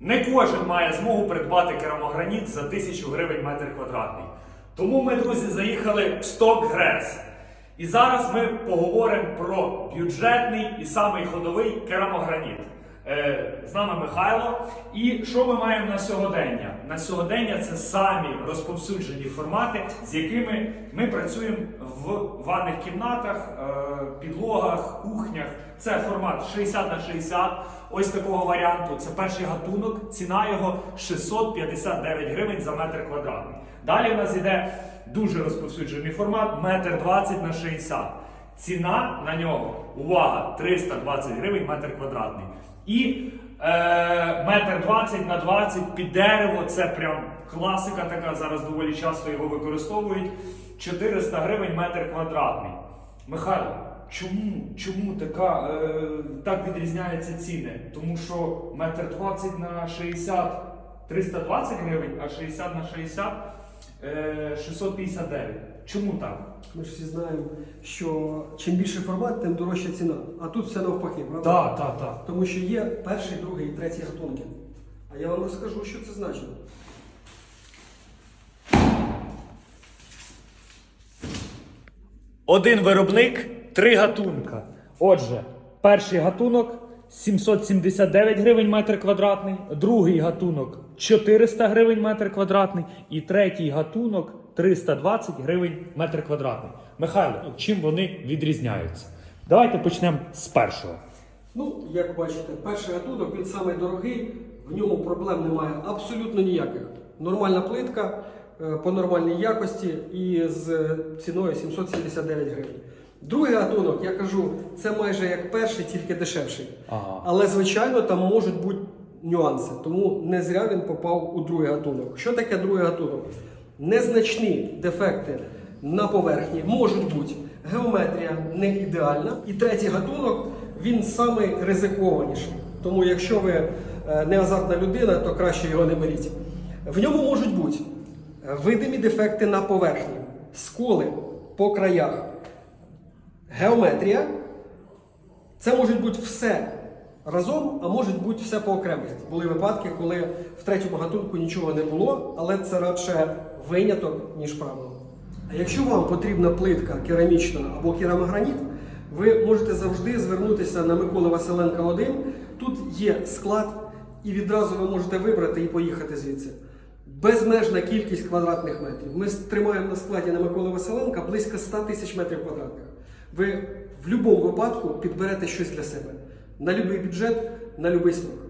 Не кожен має змогу придбати керамограніт за 1000 гривень метр квадратний. Тому ми, друзі, заїхали в Сток Грес. І зараз ми поговоримо про бюджетний і самий ходовий керамограніт. Е, з нами Михайло. І що ми маємо на сьогодення? На сьогодення це самі розповсюджені формати, з якими ми працюємо в ванних кімнатах, е, підлогах, кухнях. Це формат 60 на 60. Ось такого варіанту. Це перший гатунок. Ціна його 659 гривень за метр квадратний. Далі в нас йде дуже розповсюджений формат метр 20 на 60. Ціна на нього, увага, 320 гривень метр квадратний. І е, метр 20 на 20 під дерево, це прям класика така, зараз доволі часто його використовують. 400 гривень метр квадратний. Михайло, чому, чому така, е, так відрізняються ціни? Тому що метр 20 на 60 320 гривень, а 60 на 60 е, 659. Чому так? Ми ж всі знаємо, що чим більший формат, тим дорожча ціна. А тут все навпаки, правда? Так, так, так. Тому що є перший, другий і третій гатунки. А я вам розкажу, що це значить. Один виробник, три гатунка. Отже, перший гатунок 779 гривень метр квадратний, другий гатунок 400 гривень метр квадратний і третій гатунок 320 гривень метр квадратний. Михайло, чим вони відрізняються? Давайте почнемо з першого. Ну, як бачите, перший гатунок він самий дорогий, в ньому проблем немає абсолютно ніяких. Нормальна плитка е, по нормальній якості і з ціною 779 гривень. Другий гатунок, я кажу, це майже як перший, тільки дешевший. Ага. Але, звичайно, там можуть бути нюанси, тому не зря він попав у другий гатунок. Що таке другий гатунок? Незначні дефекти на поверхні можуть бути. Геометрія не ідеальна. І третій гатунок він самий ризикованіший. Тому, якщо ви е, не азартна людина, то краще його не беріть. В ньому можуть бути е, видимі дефекти на поверхні, сколи по краях, геометрія. Це може бути все разом, а може бути все по окремості. Були випадки, коли в третьому гатунку нічого не було, але це радше виняток, ніж правило. А якщо вам потрібна плитка керамічна або керамограніт, ви можете завжди звернутися на Миколи Василенка 1. Тут є склад, і відразу ви можете вибрати і поїхати звідси. Безмежна кількість квадратних метрів. Ми тримаємо на складі на Миколи Василенка близько 100 тисяч метрів квадратних. Ви в будь-якому випадку підберете щось для себе. На будь-який бюджет, на будь-який смак.